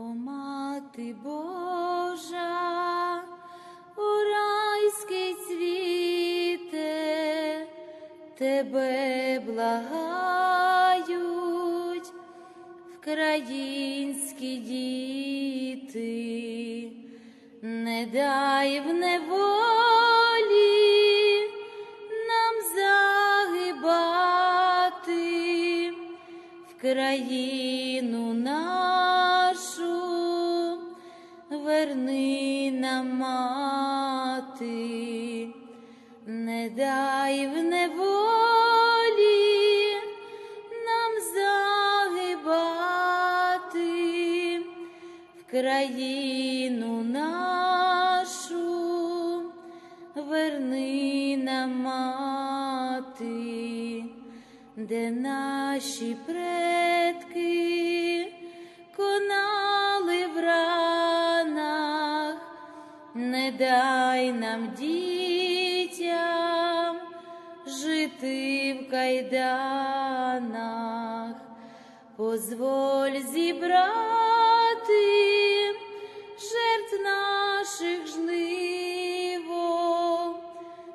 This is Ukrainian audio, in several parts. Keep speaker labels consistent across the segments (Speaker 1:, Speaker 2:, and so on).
Speaker 1: Мати Божа, у райський цвіте, тебе благають вкраїнські діти, не дай в неволі нам загибати в країну нашу, верни нам мати, не дай в неволі нам загибати в країну нашу, верни нам мати, де наші предки дай нам дітям жити в кайданах, позволь зібрати жертв наших жниво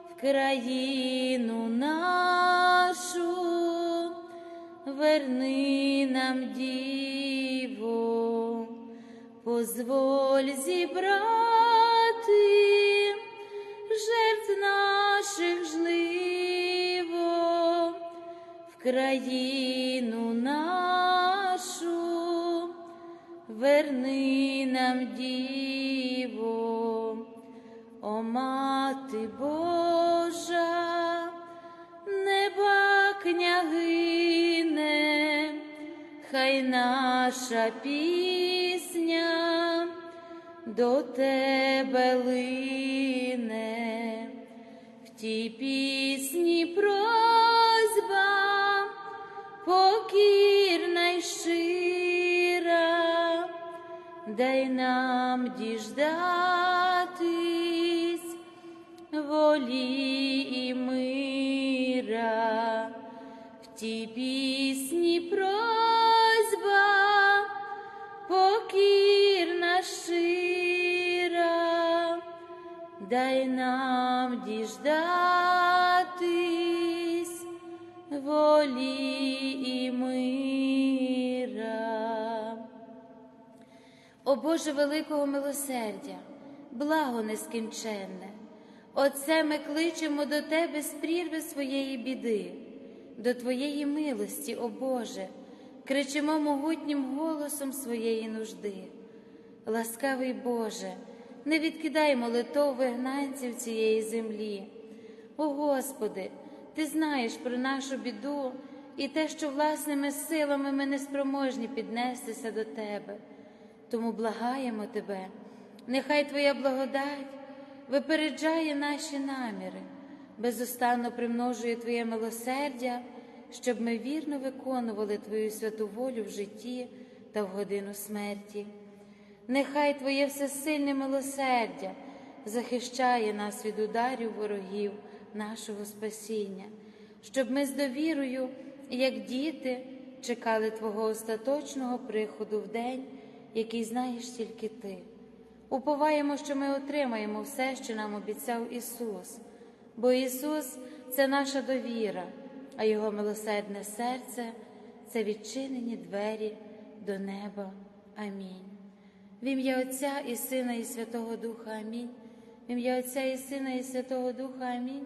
Speaker 1: в країну нашу, верни нам діво, позволь зібрати країну нашу, верни нам діво, о мати Божа, неба княгине, хай наша пісня до тебе лине, в тій пісні покірна й щира, дай нам діждатись волі і мира, в тій пісні просьба покірна щира, дай нам діждатись волі і мира. О Боже великого милосердя, благо нескінченне, Отце ми кличемо до Тебе з прірви своєї біди, до Твоєї милості, о Боже, кричимо могутнім голосом своєї нужди. Ласкавий Боже, не відкидай молитов вигнанців цієї землі. О Господи, Ти знаєш про нашу біду і те, що власними силами ми не спроможні піднестися до Тебе. Тому благаємо Тебе, нехай Твоя благодать випереджає наші наміри, безустанно примножує Твоє милосердя, щоб ми вірно виконували Твою святу волю в житті та в годину смерті. Нехай Твоє всесильне милосердя захищає нас від ударів ворогів нашого спасіння, щоб ми з довірою, як діти, чекали Твого остаточного приходу в день, який знаєш тільки Ти. Уповаємо, що ми отримаємо все, що нам обіцяв Ісус, бо Ісус це наша довіра, а Його милосердне серце це відчинені двері до неба. Амінь. В ім'я Отця і Сина, і Святого Духа Амінь. В ім'я Отця і Сина, і Святого Духа Амінь.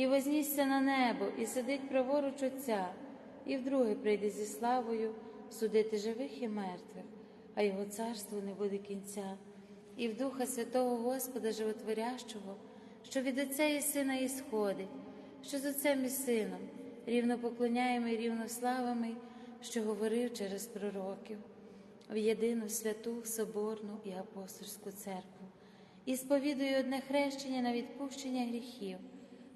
Speaker 1: і вознісся на небо, і сидить праворуч Отця, і вдруге прийде зі славою судити живих і мертвих, а його царству не буде кінця, і в Духа Святого Господа Животворящого, що від Отця і Сина ісходить, що з Отцем і Сином, рівно поклоняємо і рівно славами, що говорив через пророків, в єдину святу, соборну і апостольську церкву, і сповідую одне хрещення на відпущення гріхів,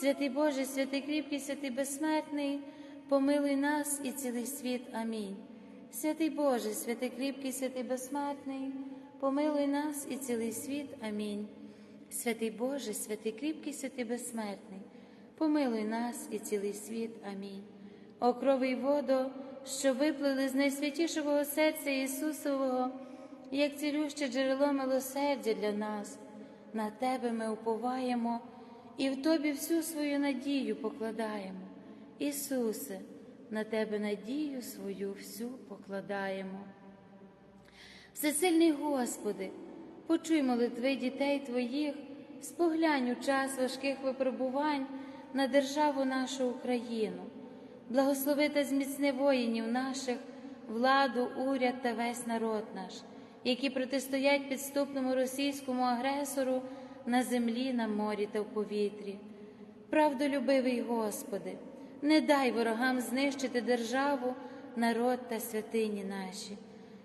Speaker 1: Святий Боже, святий кріпкий, святий безсмертний, помилуй нас і цілий світ. Амінь. Святий Боже, святий кріпкий, святий безсмертний, помилуй нас і цілий світ. Амінь. Святий Боже, святий кріпкий, святий безсмертний, помилуй нас і цілий світ. Амінь. О крови й водо, що виплили з найсвятішого серця Ісусового, як цілюще джерело милосердя для нас, на Тебе ми уповаємо і в Тобі всю свою надію покладаємо. Ісусе, на Тебе надію свою всю покладаємо. Всесильний Господи, почуй молитви дітей Твоїх, споглянь у час важких випробувань на державу нашу Україну, благослови та зміцни воїнів наших, владу, уряд та весь народ наш, які протистоять підступному російському агресору на землі, на морі та в повітрі. Правдолюбивий Господи, не дай ворогам знищити державу, народ та святині наші.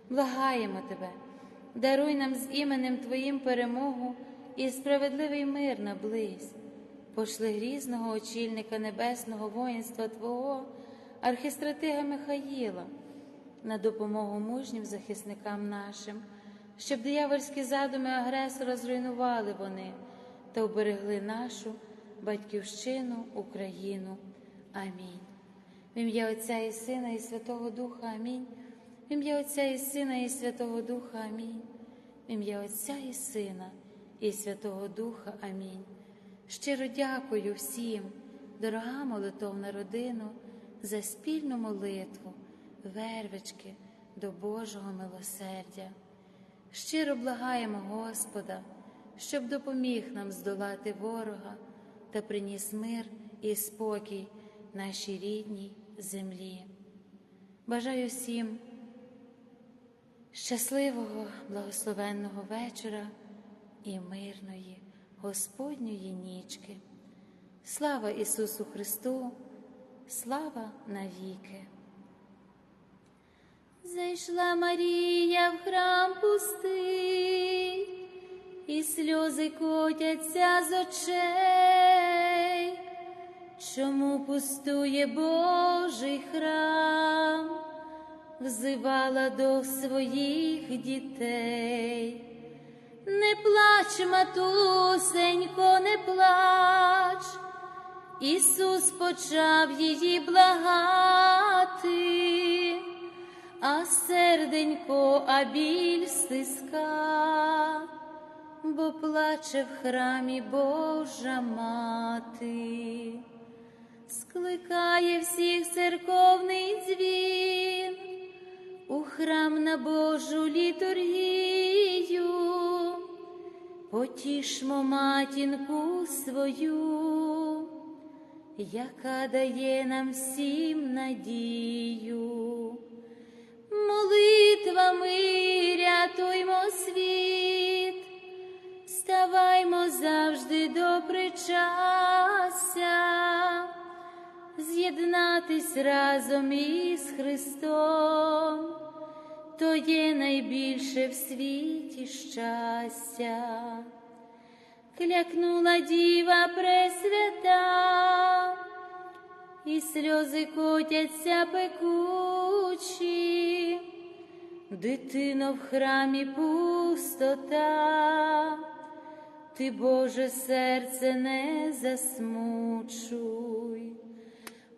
Speaker 1: Благаємо Тебе, даруй нам з іменем Твоїм перемогу і справедливий мир наблизь. Пошли грізного очільника небесного воїнства Твого, архістратига Михаїла, на допомогу мужнім захисникам нашим, щоб диявольські задуми агресора зруйнували вони та оберегли нашу батьківщину, Україну. Амінь. В ім'я Отця і Сина, і Святого Духа Амінь. В ім'я Отця і Сина, і Святого Духа Амінь. В ім'я Отця і Сина, і Святого Духа Амінь. Щиро дякую всім, дорога молитовна родину, за спільну молитву, вервички до Божого милосердя. Щиро благаємо Господа, щоб допоміг нам здолати ворога та приніс мир і спокій нашій рідній землі. Бажаю всім Щасливого благословенного вечора і мирної Господньої нічки. Слава Ісусу Христу, слава навіки. Зайшла Марія в храм пустий, і сльози котяться з очей. Чому пустує Божий храм? взивала до своїх дітей. Не плач, матусенько, не плач, Ісус почав її благати, а серденько, а біль стиска, бо плаче в храмі Божа мати, скликає всіх церковний дзвін у храм на Божу літургію, потішмо матінку свою, яка дає нам всім надію, молитвами рятуймо світ, ставаймо завжди до причастя, з'єднатись разом із Христом. То є найбільше в світі щастя, клякнула діва пресвята, і сльози котяться пекучі, дитино в храмі пустота, ти, Боже, серце не засмучуй,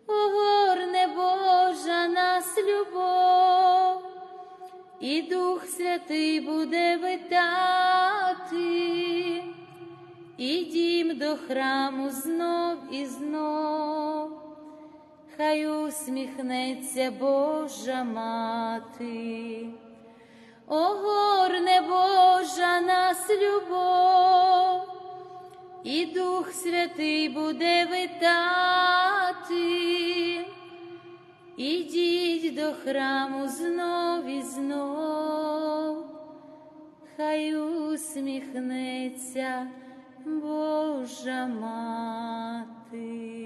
Speaker 1: огорне Божа нас любов. І Дух Святий буде витати, і дім до храму знов і знов, хай усміхнеться Божа мати, огорне Божа нас любов, і Дух Святий буде витати. Ідіть до храму знов і знов, хай усміхнеться Божа мати.